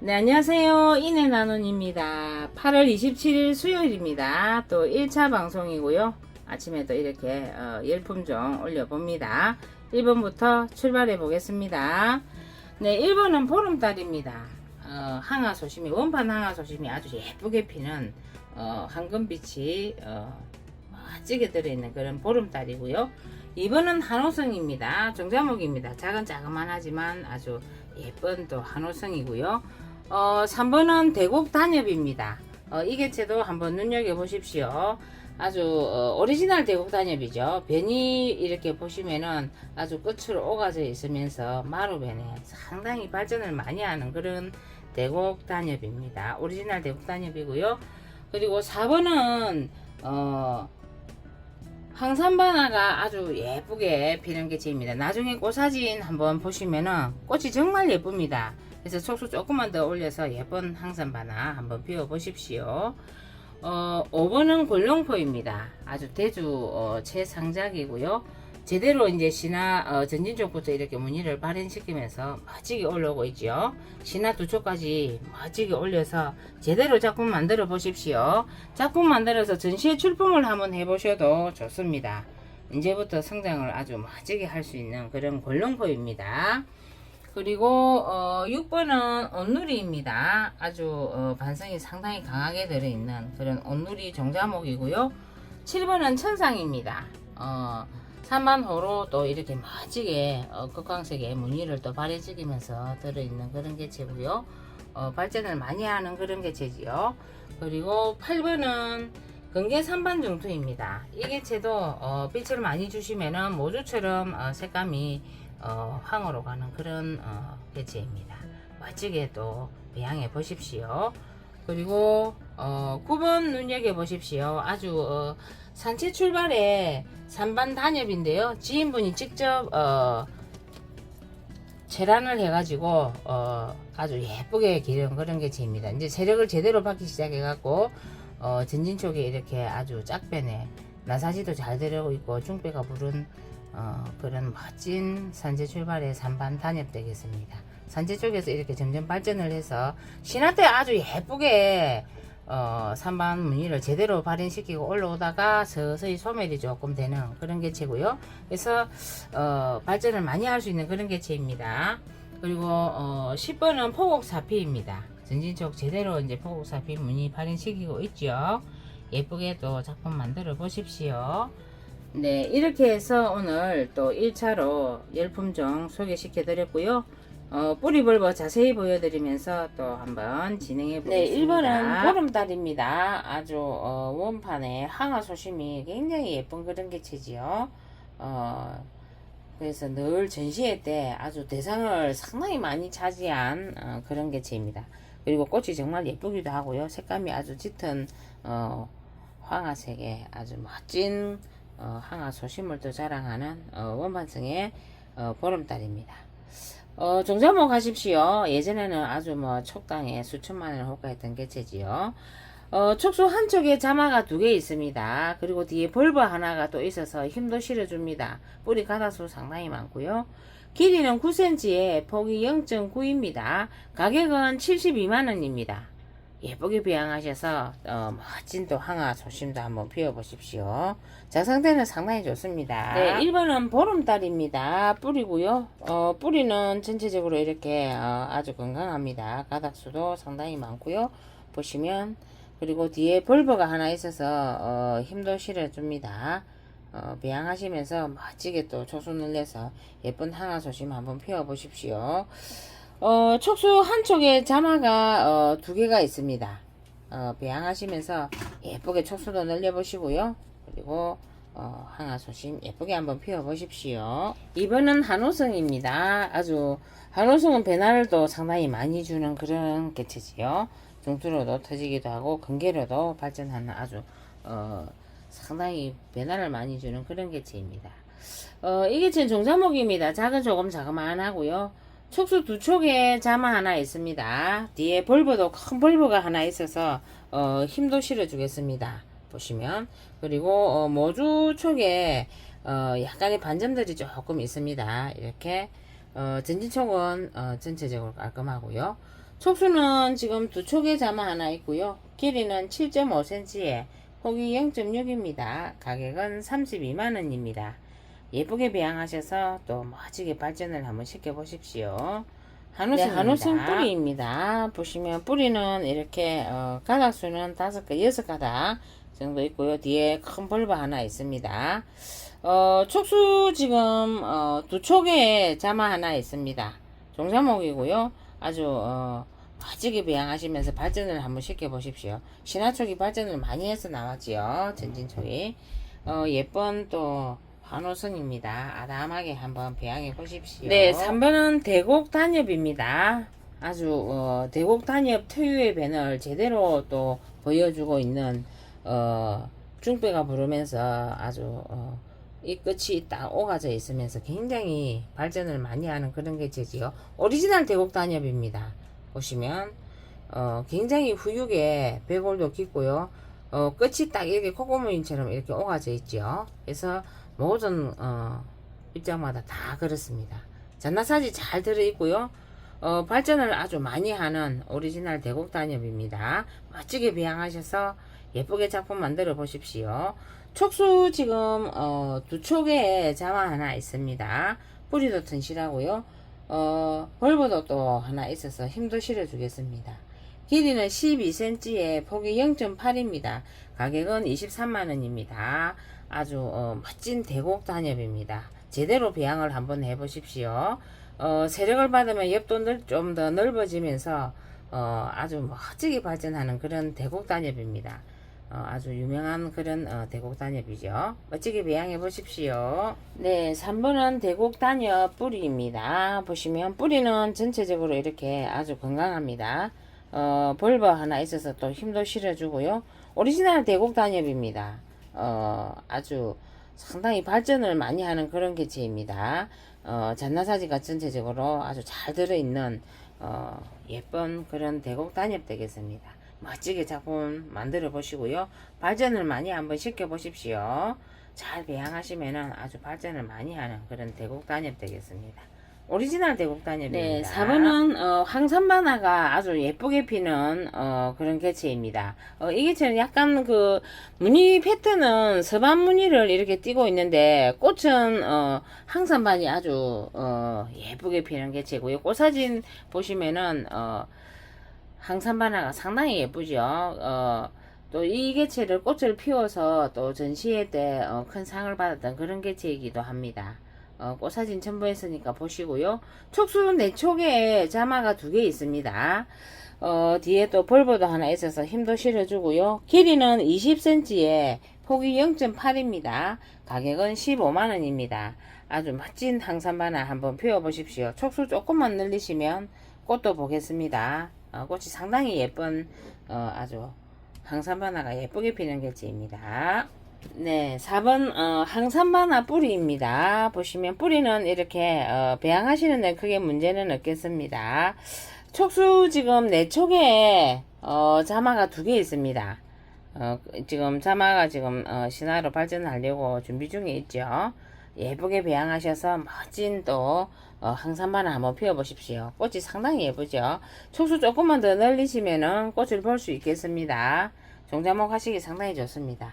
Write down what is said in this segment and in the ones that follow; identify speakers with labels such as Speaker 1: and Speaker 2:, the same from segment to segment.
Speaker 1: 네, 안녕하세요. 이내나눈입니다. 8월 27일 수요일입니다. 또 1차 방송이고요. 아침에 또 이렇게 어, 열품종 올려봅니다. 1번부터 출발해 보겠습니다. 네, 1번은 보름달입니다. 어, 항아 소심이, 원판 항아 소심이 아주 예쁘게 피는 어, 황금빛이 어, 멋지게 들어있는 그런 보름달이고요. 2번은 한호성입니다. 종자목입니다. 작은 자그만하지만 아주 예쁜 또 한호성이고요. 어, 3번은 대곡 단엽입니다. 어, 이 개체도 한번 눈여겨보십시오. 아주 어, 오리지널 대곡 단엽이죠. 변이 이렇게 보시면은 아주 끝으로 오가져 있으면서 마루변에 상당히 발전을 많이 하는 그런 대곡 단엽입니다. 오리지널 대곡 단엽이고요. 그리고 4번은 어, 황산바나가 아주 예쁘게 피는 개체입니다. 나중에 꽃사진 한번 보시면은 꽃이 정말 예쁩니다. 그래서 촉수 조금만 더 올려서 예쁜 황산바나 한번 피워 보십시오. 어, 5번은 골룡포입니다. 아주 대주 어, 최상작이고요. 제대로 이제 신화 어, 전진 쪽부터 이렇게 무늬를 발현시키면서 멋지게 올라오고 있죠. 신화 두 쪽까지 멋지게 올려서 제대로 작품 만들어 보십시오. 작품 만들어서 전시회 출품을 한번 해보셔도 좋습니다. 이제부터 성장을 아주 멋지게 할 수 있는 그런 골룡포입니다. 그리고 어, 6번은 온누리입니다. 아주 어, 반성이 상당히 강하게 들어있는 그런 온누리 종자목이고요. 7번은 천상입니다. 어, 3만호로 또 이렇게 멋지게 어, 극광색의 무늬를 또 발해지기면서 들어있는 그런 개체고요. 어, 발전을 많이 하는 그런 개체지요. 그리고 8번은 근개 3반 중투입니다. 이 개체도 어, 빛을 많이 주시면은 모주처럼 어, 색감이 어, 황으로 가는 그런 어, 개체입니다. 멋지게 또 배양해 보십시오. 그리고 어, 9번 눈여겨 보십시오. 아주 어, 산채 출발에 3반 단엽인데요. 지인분이 직접 어, 체란을 해가지고 어, 아주 예쁘게 기른 그런 개체입니다. 이제 세력을 제대로 받기 시작해갖고 어, 전진 쪽에 이렇게 아주 짝변에 나사지도 잘 들어오고 있고 중배가 부른 어, 그런 멋진 산재 출발의 3반 단엽 되겠습니다. 산재 쪽에서 이렇게 점점 발전을 해서 신화 때 아주 예쁘게 어, 3반 무늬를 제대로 발현시키고 올라오다가 서서히 소멸이 조금 되는 그런 개체고요. 그래서 어, 발전을 많이 할 수 있는 그런 개체입니다. 그리고 어, 10번은 포곡사피입니다. 전진쪽 제대로 이제 포곡사피 무늬 발현시키고 있죠. 예쁘게 또 작품 만들어 보십시오. 네, 이렇게 해서 오늘 또 1차로 열품종 소개시켜 드렸고요. 어, 뿌리 벌버 자세히 보여드리면서 또 한번 진행해 보겠습니다. 네, 1번은 보름달입니다. 아주 어, 원판에 항아 소심이 굉장히 예쁜 그런 개체지요. 어, 그래서 늘 전시회 때 아주 대상을 상당히 많이 차지한 어, 그런 개체입니다. 그리고 꽃이 정말 예쁘기도 하고요. 색감이 아주 짙은 어, 황화색의 아주 멋진 어, 항아 또 자랑하는 어, 원반성의 어, 보름달입니다. 어, 종자목 하십시오. 예전에는 아주 뭐 촉당에 수천만 원을 호가했던 개체지요. 어, 촉수 한쪽에 자마가 두 개 있습니다. 그리고 뒤에 벌버 하나가 또 있어서 힘도 실어줍니다. 뿌리 가닥수 상당히 많고요. 길이는 9cm에 폭이 0.9입니다. 가격은 72만원입니다. 예쁘게 배양하셔서 어, 멋진 또 항아 소심도 한번 피워보십시오. 작상태는 상당히 좋습니다. 네, 1번은 보름달입니다. 뿌리고요. 어, 뿌리는 전체적으로 이렇게 어, 아주 건강합니다. 가닥수도 상당히 많고요. 보시면 그리고 뒤에 벌버가 하나 있어서 어, 힘도 실어줍니다. 어, 배양하시면서 멋지게 또 초순을 내서 예쁜 항아 소심 한번 피워보십시오. 어, 촉수 한쪽에 자마가 어, 두 개가 있습니다. 어, 배양하시면서 예쁘게 촉수도 늘려보시고요. 그리고 어, 항아소심 예쁘게 한번 피워보십시오. 이번은 한호성입니다. 아주 한호성은 배날을 또 상당히 많이 주는 그런 개체지요. 중투로도 터지기도 하고 근개로도 발전하는 아주 어, 상당히 배날을 많이 주는 그런 개체입니다. 어, 이 개체는 종자목입니다. 작은 조금 자그마하고요. 촉수 두 촉에 자마 하나 있습니다. 뒤에 벌브도 큰 벌브가 하나 있어서 어, 힘도 실어주겠습니다. 보시면 그리고 어, 모주 촉에 어, 약간의 반점들이 조금 있습니다. 이렇게 어, 전진촉은 어, 전체적으로 깔끔하고요. 촉수는 지금 두 촉의 자마 하나 있고요. 길이는 7.5cm에 폭이 0.6입니다. 가격은 32만원입니다. 예쁘게 배양하셔서 또 멋지게 발전을 한번 시켜보십시오. 한우승, 네, 한우승 뿌리입니다. 보시면 뿌리는 이렇게 어, 가닥수는 다섯 개, 여섯 가닥 정도 있고요. 뒤에 큰 벌바 하나 있습니다. 어, 촉수 지금 어, 두 촉에 자마 하나 있습니다. 종자목이고요. 아주 어, 멋지게 배양하시면서 발전을 한번 시켜보십시오. 신화촉이 발전을 많이 해서 나왔지요. 전진촉이. 어, 예쁜 또 환호선입니다. 아담하게 한번 배양해 보십시오. 네, 3번은 대곡 단엽입니다. 아주 어, 대곡 단엽 특유의 배널 제대로 또 보여주고 있는 어, 중배가 부르면서 아주 어, 이 끝이 딱 오가져 있으면서 굉장히 발전을 많이 하는 그런 개체지요. 오리지널 대곡 단엽입니다. 보시면 어, 굉장히 후육에 배골도 깊고요. 어, 끝이 딱 이렇게 코고무인처럼 이렇게 오가져 있죠. 그래서 모든 어, 입장마다 다 그렇습니다. 잔나사지 잘 들어있고요. 어, 발전을 아주 많이 하는 오리지널 대곡 단엽입니다. 멋지게 배양하셔서 예쁘게 작품 만들어 보십시오. 촉수 지금 어, 두 촉에 자마 하나 있습니다. 뿌리도 튼실하고요. 어, 벌브도 또 하나 있어서 힘도 실어 주겠습니다. 길이는 12cm에 폭이 0.8입니다. 가격은 23만원입니다. 아주 어, 멋진 대곡 단엽입니다. 제대로 배양을 한번 해보십시오. 어, 세력을 받으면 옆도 좀더 넓어지면서 어, 아주 멋지게 발전하는 그런 대곡 단엽입니다. 어, 아주 유명한 그런 어, 대곡 단엽이죠. 멋지게 배양해 보십시오. 네, 3번은 대곡 단엽 뿌리입니다. 보시면 뿌리는 전체적으로 이렇게 아주 건강합니다. 어, 벌버 하나 있어서 또 힘도 실어주고요. 오리지널 대곡 단엽입니다. 어, 아주 상당히 발전을 많이 하는 그런 개체입니다. 어, 잔나사지가 전체적으로 아주 잘 들어있는 어, 예쁜 그런 대곡 단엽 되겠습니다. 멋지게 작품 만들어 보시고요. 발전을 많이 한번 시켜 보십시오. 잘 배양하시면은 아주 발전을 많이 하는 그런 대곡 단엽 되겠습니다. 오리지널 대곡 단엽입니다. 네, 4번은 어, 황산바나가 아주 예쁘게 피는 어, 그런 개체입니다. 어, 이 개체는 약간 그 무늬 패턴은 서반 무늬를 이렇게 띄고 있는데 꽃은 어, 항산반이 아주 어, 예쁘게 피는 개체고요. 꽃 사진 보시면은 어, 항산바나가 상당히 예쁘죠. 어, 또 이 개체를 꽃을 피워서 또 전시회 때큰 상을 받았던 그런 개체이기도 합니다. 어, 꽃사진 첨부했으니까 보시고요. 촉수 내촉에 자마가 두 개 있습니다. 어, 뒤에 또 벌보도 하나 있어서 힘도 실어주고요. 길이는 20cm에 폭이 0.8입니다. 가격은 15만원입니다. 아주 멋진 항산바나 한번 피워보십시오. 촉수 조금만 늘리시면 꽃도 보겠습니다. 어, 꽃이 상당히 예쁜 어, 아주 항산바나가 예쁘게 피는 개체입니다. 네, 4번 어, 항산바나 뿌리입니다. 보시면 뿌리는 이렇게 어, 배양하시는 데 크게 문제는 없겠습니다. 촉수 지금 내 촉에 어, 자마가 두 개 있습니다. 어, 지금 자마가 지금 어, 신화로 발전하려고 준비 중에 있죠. 예쁘게 배양하셔서 멋진 또 어, 항산바나 한번 피워보십시오. 꽃이 상당히 예쁘죠. 촉수 조금만 더 늘리시면은 꽃을 볼 수 있겠습니다. 종자목 하시기 상당히 좋습니다.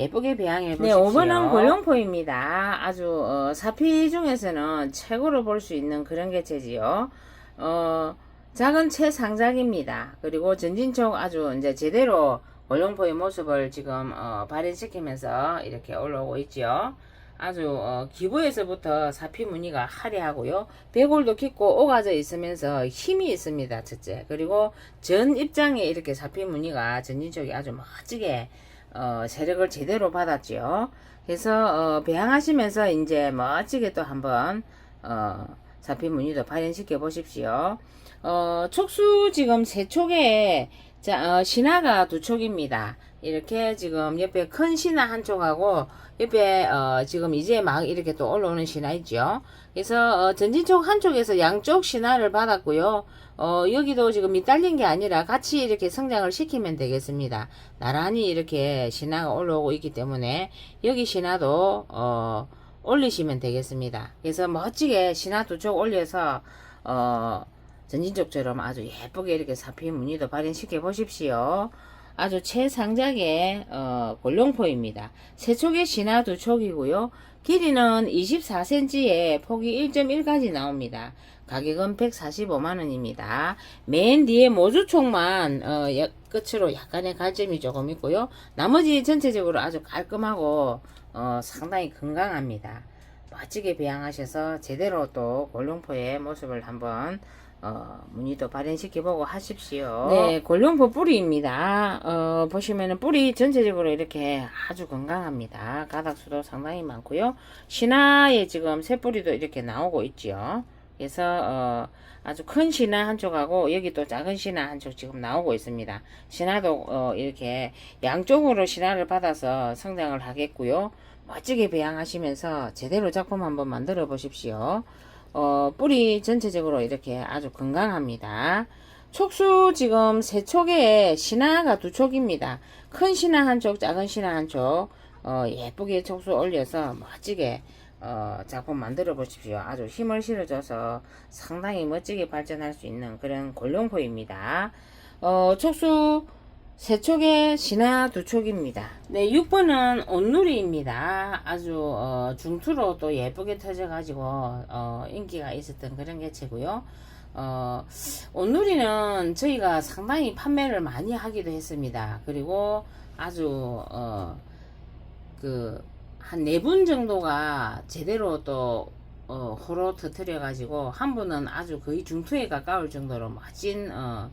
Speaker 1: 예쁘게 배양해 보십시오. 네, 5번은 골룡포입니다. 아주 어, 사피 중에서는 최고로 볼 수 있는 그런 개체지요. 어, 작은 채상작입니다. 그리고 전진촉 아주 이제 제대로 골룡포의 모습을 지금 어, 발현시키면서 이렇게 올라오고 있죠. 아주 어, 기부에서부터 사피 무늬가 화려하고요. 배골도 깊고 오가져 있으면서 힘이 있습니다. 첫째. 그리고 전 입장에 이렇게 사피 무늬가 전진촉이 아주 멋지게 어, 세력을 제대로 받았죠. 그래서 어, 배양하시면서 이제 멋지게 또 한번 어, 사피 무늬도 발현시켜 보십시오. 어, 촉수 지금 세 촉에 자, 어, 신화가 두 촉입니다. 이렇게 지금 옆에 큰 신화 한 촉하고 옆에 어, 지금 이제 막 이렇게 또 올라오는 신화 있죠. 그래서 어, 전진촉 한쪽에서 양쪽 신화를 받았고요. 어, 여기도 지금 밑달린 게 아니라 같이 이렇게 성장을 시키면 되겠습니다. 나란히 이렇게 신화가 올라오고 있기 때문에 여기 신화도 어, 올리시면 되겠습니다. 그래서 멋지게 신화 두 쪽 올려서 어, 전진쪽처럼 아주 예쁘게 이렇게 사피 무늬도 발현시켜 보십시오. 아주 최상작의 어, 골룡포입니다. 세 촉의 신화 두 촉이고요. 길이는 24cm에 폭이 1.1까지 나옵니다. 가격은 145만원입니다. 맨 뒤에 모주촉만 어, 여- 끝으로 약간의 갈점이 조금 있고요. 나머지 전체적으로 아주 깔끔하고 어, 상당히 건강합니다. 멋지게 배양하셔서 제대로 또 골룡포의 모습을 한번 어, 무늬도 발현시켜보고 하십시오. 네, 골룡포 뿌리입니다. 어, 보시면은 뿌리 전체적으로 이렇게 아주 건강합니다. 가닥수도 상당히 많고요. 신화에 지금 새 뿌리도 이렇게 나오고 있죠. 그래서 어, 아주 큰 신화 한 쪽하고 여기 또 작은 신화 한 쪽 지금 나오고 있습니다. 신화도 어, 이렇게 양쪽으로 신화를 받아서 성장을 하겠고요. 멋지게 배양하시면서 제대로 작품 한번 만들어 보십시오. 어, 뿌리 전체적으로 이렇게 아주 건강합니다. 촉수 지금 세 촉에 신화가 두 촉입니다. 큰 신화 한쪽, 작은 신화 한쪽, 어, 예쁘게 촉수 올려서 멋지게 어, 작품 만들어 보십시오. 아주 힘을 실어줘서 상당히 멋지게 발전할 수 있는 그런 골룡포입니다. 어, 촉수 세 촉에 신화 두 촉입니다. 네, 6번은 온누리입니다. 아주 어, 중투로 또 예쁘게 터져가지고 어, 인기가 있었던 그런 개체고요. 어, 온누리는 저희가 상당히 판매를 많이 하기도 했습니다. 그리고 아주 어, 그한 네 분 정도가 제대로 또 어, 호로 터트려 가지고 한 분은 아주 거의 중투에 가까울 정도로 멋진 어,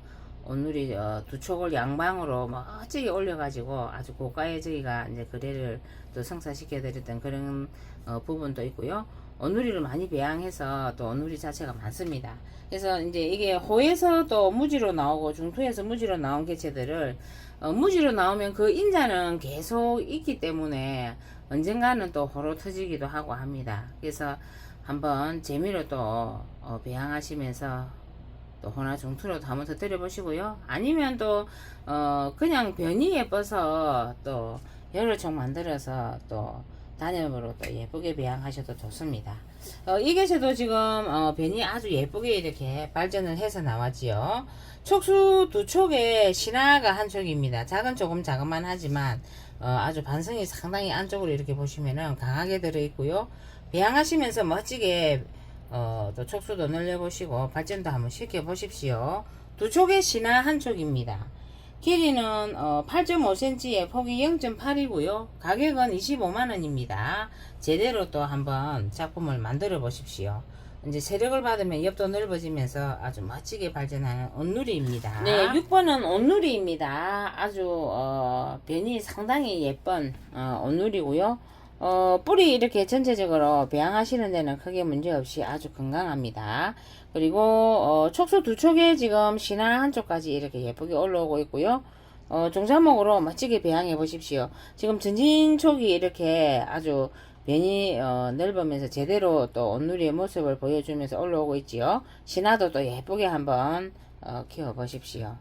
Speaker 1: 오늘이 어, 두 촉을 양방으로 멋지게 올려가지고 아주 고가의 저희가 이제 거래를 또 성사시켜 드렸던 그런 어, 부분도 있고요. 오누리를 많이 배양해서 또 오누리 자체가 많습니다. 그래서 이제 이게 호에서 또 무지로 나오고 중투에서 무지로 나온 개체들을 어, 무지로 나오면 그 인자는 계속 있기 때문에 언젠가는 또 호로 터지기도 하고 합니다. 그래서 한번 재미로 또 어, 배양하시면서 또 호나 중투로도 한번 터뜨려 보시고요. 아니면 또 어, 그냥 변이 예뻐서 또 여러 종 만들어서 또 단엽으로 또 예쁘게 배양하셔도 좋습니다. 어, 이 개체도 지금 어, 변이 아주 예쁘게 이렇게 발전을 해서 나왔지요. 촉수 두 촉에 신화가 한 촉입니다. 작은 조금 작은만 하지만 어, 아주 반성이 상당히 안쪽으로 이렇게 보시면은 강하게 들어 있고요. 배양하시면서 멋지게 어, 또 촉수도 늘려보시고 발전도 한번 시켜 보십시오. 두 촉의 신화 한 촉입니다. 길이는 어, 8.5cm에 폭이 0.8이고요. 가격은 25만원입니다. 제대로 또 한번 작품을 만들어 보십시오. 이제 세력을 받으면 옆도 넓어지면서 아주 멋지게 발전하는 온누리입니다. 네, 6번은 온누리입니다. 아주 어, 변이 상당히 예쁜 어, 온누리고요. 어, 뿌리 이렇게 전체적으로 배양하시는 데는 크게 문제없이 아주 건강합니다. 그리고 어, 촉수 두 촉에 지금 신화 한쪽까지 이렇게 예쁘게 올라오고 있고요. 어, 종자목으로 멋지게 배양해 보십시오. 지금 전진촉이 이렇게 아주 변이 어, 넓으면서 제대로 또 온누리의 모습을 보여주면서 올라오고 있지요. 신화도 또 예쁘게 한번 어, 키워 보십시오.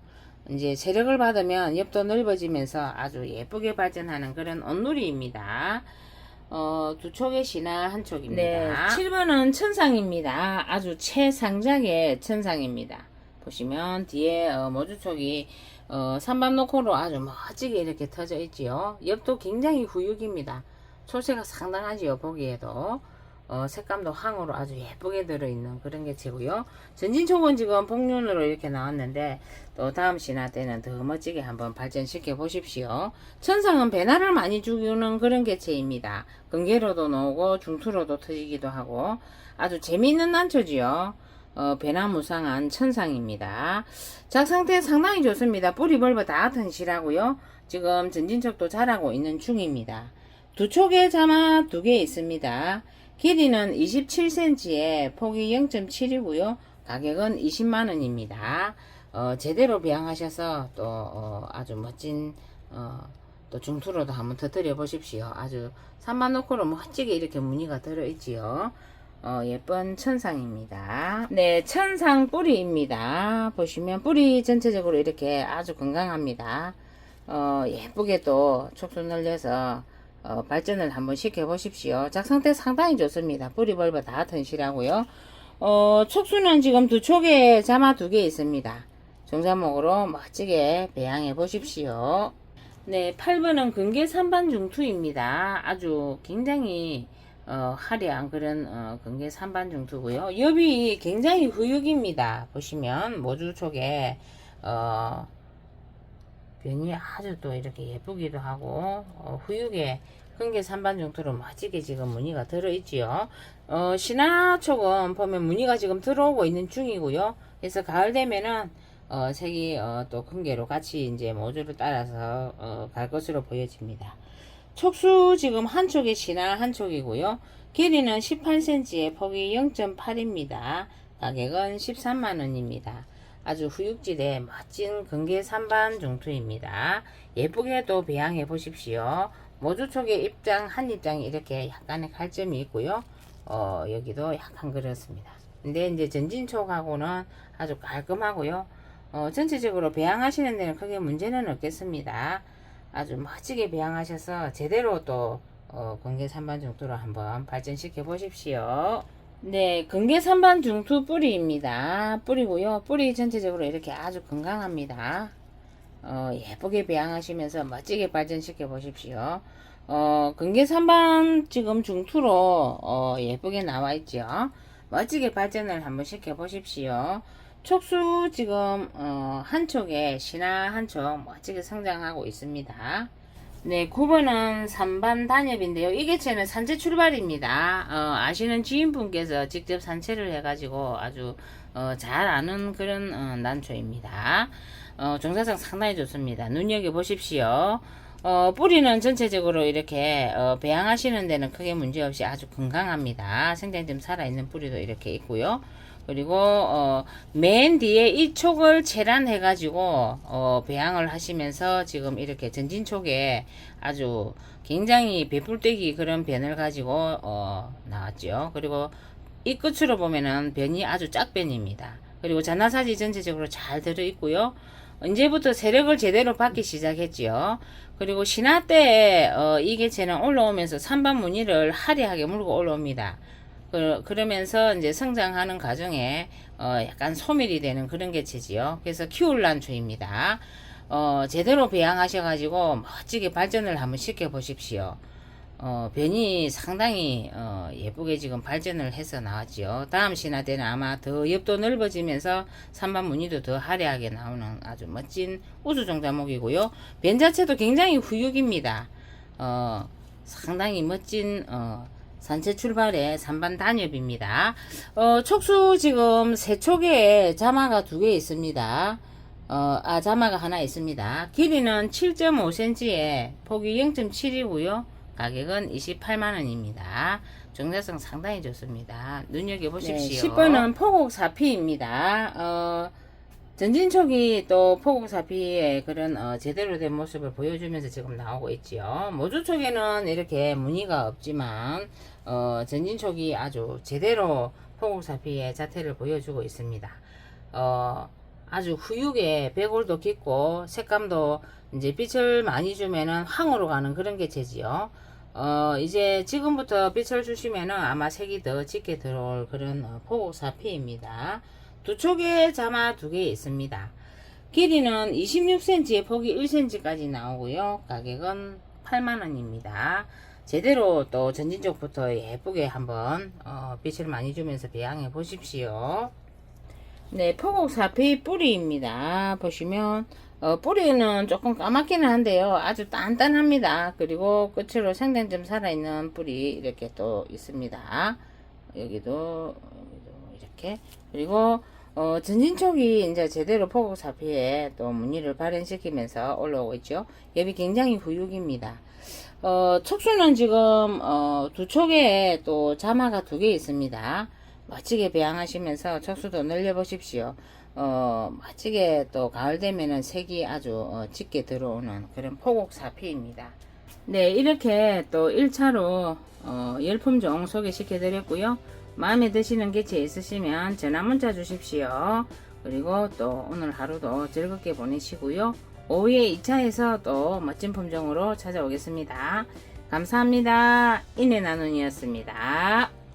Speaker 1: 이제 세력을 받으면 옆도 넓어지면서 아주 예쁘게 발전하는 그런 온누리입니다. 어, 두 촉의 신화 한 촉입니다.
Speaker 2: 네,
Speaker 1: 7번은 천상입니다. 아주 최상작의 천상입니다. 보시면 뒤에 어, 모주촉이 어, 산반 노코로 아주 멋지게 이렇게 터져 있지요. 옆도 굉장히 후육입니다. 초세가 상당하지요. 보기에도 어, 색감도 황으로 아주 예쁘게 들어있는 그런 개체고요. 전진촉은 지금 복륜으로 이렇게 나왔는데 또 다음 신화 때는 더 멋지게 한번 발전시켜 보십시오. 천상은 배나를 많이 죽이는 그런 개체입니다. 근개로도 나오고 중투로도 터지기도 하고 아주 재미있는 난초지요. 어, 배나무상한 천상입니다. 작 상태 상당히 좋습니다. 뿌리 벌버 다 튼실하고요. 지금 전진척도 자라고 있는 중입니다. 두 촉에 자마 두 개 있습니다. 길이는 27cm에 폭이 0.7이고요. 가격은 20만원입니다. 어, 제대로 배양하셔서 또 어, 아주 멋진 어, 또 중투로도 한번 터뜨려 보십시오. 아주 산만 노코로 멋지게 이렇게 무늬가 들어있지요. 어, 예쁜 천상입니다. 네, 천상 뿌리입니다. 보시면 뿌리 전체적으로 이렇게 아주 건강합니다. 어, 예쁘게 또 촉수 늘려서 어, 발전을 한번 시켜 보십시오. 작상태 상당히 좋습니다. 뿌리 벌버 다 튼실하고요. 어, 촉수는 지금 두 촉에 자마 두 개 있습니다. 종자목으로 멋지게 배양해 보십시오. 네, 8번은 근계 3반 중투입니다. 아주 굉장히 어, 화려한 그런 어, 근계 3반 중투고요. 옆이 굉장히 후육입니다. 보시면 모주 쪽에 어, 변이 아주 또 이렇게 예쁘기도 하고 어, 후육에 근계 3반 중투로 멋지게 지금 무늬가 들어있지요. 어, 신화 쪽은 보면 무늬가 지금 들어오고 있는 중이고요. 그래서 가을 되면은 어, 색이 어, 또 근계로 같이 이제 모주를 따라서 어, 갈 것으로 보여집니다. 촉수 지금 한쪽에 신화 한쪽이고요. 길이는 18cm에 폭이 0.8입니다. 가격은 13만원입니다. 아주 후육질의 멋진 근계 3반 중투입니다. 예쁘게도 배양해 보십시오. 모주 쪽에 입장, 한 입장이 이렇게 약간의 칼점이 있고요. 어, 여기도 약간 그렇습니다. 근데 이제 전진촉하고는 아주 깔끔하고요. 어, 전체적으로 배양하시는 데는 크게 문제는 없겠습니다. 아주 멋지게 배양하셔서 제대로 또 어, 근계 3반 중투로 한번 발전시켜 보십시오. 네, 근계 3반 중투 뿌리입니다. 뿌리고요. 뿌리 전체적으로 이렇게 아주 건강합니다. 어, 예쁘게 배양하시면서 멋지게 발전시켜 보십시오. 어, 근계 3반 지금 중투로 어, 예쁘게 나와 있죠. 멋지게 발전을 한번 시켜 보십시오. 촉수 지금 어, 한쪽에 신화 한쪽 멋지게 성장하고 있습니다. 네, 9번은 3반 단엽인데요. 이 개체는 산채 출발입니다. 어, 아시는 지인분께서 직접 산채를 해가지고 아주 어, 잘 아는 그런 어, 난초입니다. 어, 종사상 상당히 좋습니다. 눈여겨보십시오. 어, 뿌리는 전체적으로 이렇게 어, 배양하시는 데는 크게 문제없이 아주 건강합니다. 생장점 살아있는 뿌리도 이렇게 있고요. 그리고 어, 맨 뒤에 이 촉을 체란해 가지고 어, 배양을 하시면서 지금 이렇게 전진 촉에 아주 굉장히 배불떼기 그런 변을 가지고 어, 나왔죠. 그리고 이 끝으로 보면은 변이 아주 짝변입니다. 그리고 잔나사지 전체적으로 잘 들어 있고요. 이제부터 세력을 제대로 받기 시작했지요. 그리고 신화 때 어, 이 개체는 올라오면서 산반 무늬를 화려하게 물고 올라옵니다. 그, 그러면서 이제 성장하는 과정에 어, 약간 소멸이 되는 그런 개체지요. 그래서 키울란초입니다. 어, 제대로 배양하셔가지고 멋지게 발전을 한번 시켜 보십시오. 어, 변이 상당히 어, 예쁘게 지금 발전을 해서 나왔지요. 다음 신화 때는 아마 더 옆도 넓어지면서 산반 무늬도 더 화려하게 나오는 아주 멋진 우수종자목이고요. 변 자체도 굉장히 후육입니다. 어, 상당히 멋진 어, 산채 출발의 3반 단엽입니다. 어, 촉수 지금 세 촉에 자마가 두 개 있습니다. 어, 아, 자마가 하나 있습니다. 길이는 7.5cm에 폭이 0.7이고요. 가격은 28만원입니다. 정자성 상당히 좋습니다. 눈여겨보십시오. 10번은 포곡 사피입니다. 어, 전진촉이 또 포곡사피의 그런 어, 제대로 된 모습을 보여주면서 지금 나오고 있지요. 모주촉에는 이렇게 무늬가 없지만 어, 전진촉이 아주 제대로 포곡사피의 자태를 보여주고 있습니다. 어, 아주 후육에 배골도 깊고 색감도 이제 빛을 많이 주면은 황으로 가는 그런 개체지요. 어, 이제 지금부터 빛을 주시면은 아마 색이 더 짙게 들어올 그런 어, 포곡사피입니다. 두 촉에 자마 두 개 있습니다. 길이는 26cm에 폭이 1cm까지 나오고요. 가격은 8만원입니다. 제대로 또 전진 쪽부터 예쁘게 한번 어, 빛을 많이 주면서 배양해 보십시오. 네, 포곡사피 뿌리입니다. 보시면 어, 뿌리는 조금 까맣기는 한데요. 아주 단단합니다. 그리고 끝으로 생장점 살아있는 뿌리 이렇게 또 있습니다. 여기도, 여기도 이렇게 그리고 어, 전진촉이 이제 제대로 포곡사피에 또 무늬를 발현시키면서 올라오고 있죠. 옆이 굉장히 후육입니다. 어, 촉수는 지금 어, 두 촉에 또 자마가 두 개 있습니다. 멋지게 배양하시면서 촉수도 늘려보십시오. 어, 멋지게 또 가을 되면은 색이 아주 어, 짙게 들어오는 그런 포곡사피입니다. 네, 이렇게 또 1차로 어, 열품종 소개시켜 드렸고요. 마음에 드시는 개체 있으시면 전화 문자 주십시오. 그리고 또 오늘 하루도 즐겁게 보내시고요. 오후에 2차에서 또 멋진 품종으로 찾아오겠습니다. 감사합니다. 인내 나눔이었습니다.